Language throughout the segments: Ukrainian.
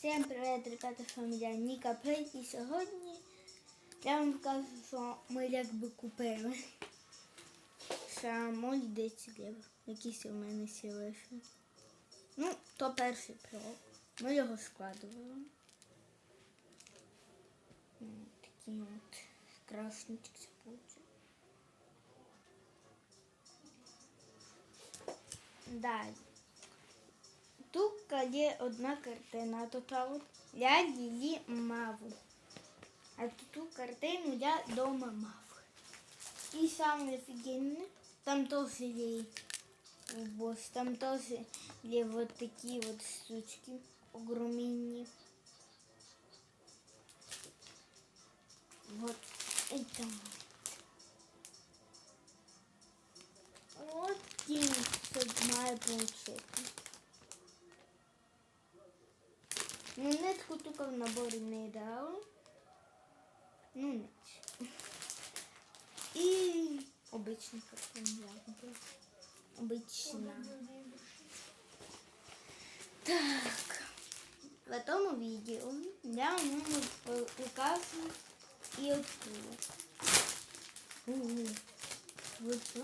Всім привіт, ребята, з вами я Ніка Плей. І сьогодні я вам покажу, що ми якби купили. Ще десь лів. Якісь у мене сіли. Ну, то перший пирог. Ми його складували. Такі от краснички получили. Далі. Тут є одна картина, тут от я її маву. А ту картину я дома мав. І саме офігенне, там теж є бос, там теж є вот такі от штучки огромні. Вот это вот. Вот кінь має получити. Ну, Нитку тільки в наборі не дали. Ну, ніч. І обичний картон ягоди. Обична. Так. В тому відео я вам і оцю. Угу. Вот це.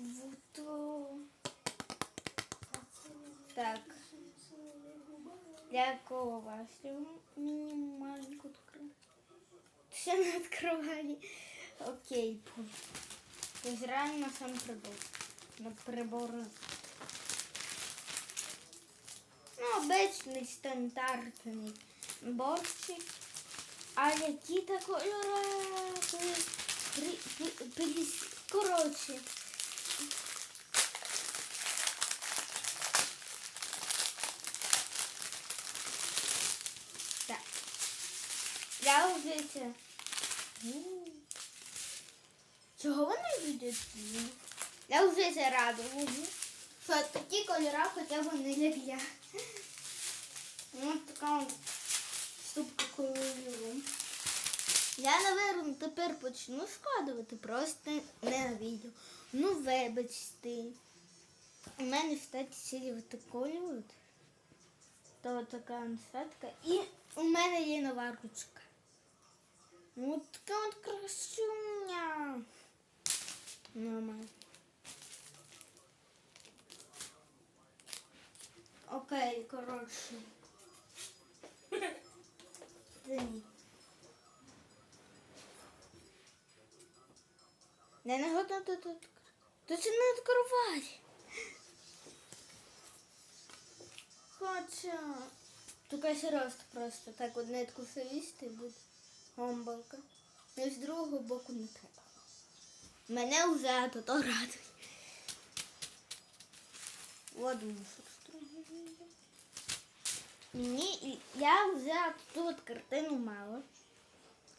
Вот. о. Так. Для кого мені маленьку открою? Ще не відкривали. Окей. Позираємо на сам прибор. На прибор. Ну, обичний стандартний борщик. А які та кольори? Коротше. Я вже це. Чого вони йдуть? Я вже це рада. Що такі кольори хоча б не як я. Ось така ступка кольору. Я, напевно, тепер почну складувати, просто не на відео. Ну, вибачте. У мене, кстати, сіли такої от. То така насадка. І у мене є нова ручка. Ну, така от красуня. Нормально. Окей, коротше. Не готова тут. тут. Це не відкривати. Хоча. Тільки серйозно просто так от нитку совісти буде гомбалка. І з другого боку не треба. Мене вже то то радує. От мусор. Мені я вже тут картину мала.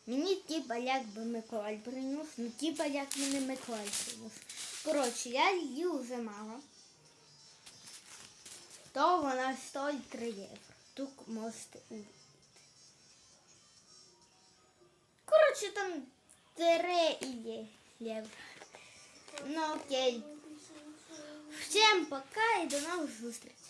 Мені типа якби Миколай приніс, ну типа як мене Миколай приніс. Коротше, я її вже мала. То вона стоїть 3 євро. Тут можете Коротше, там 3 є євро. Ну окей. Всім пока і до нових зустрічей.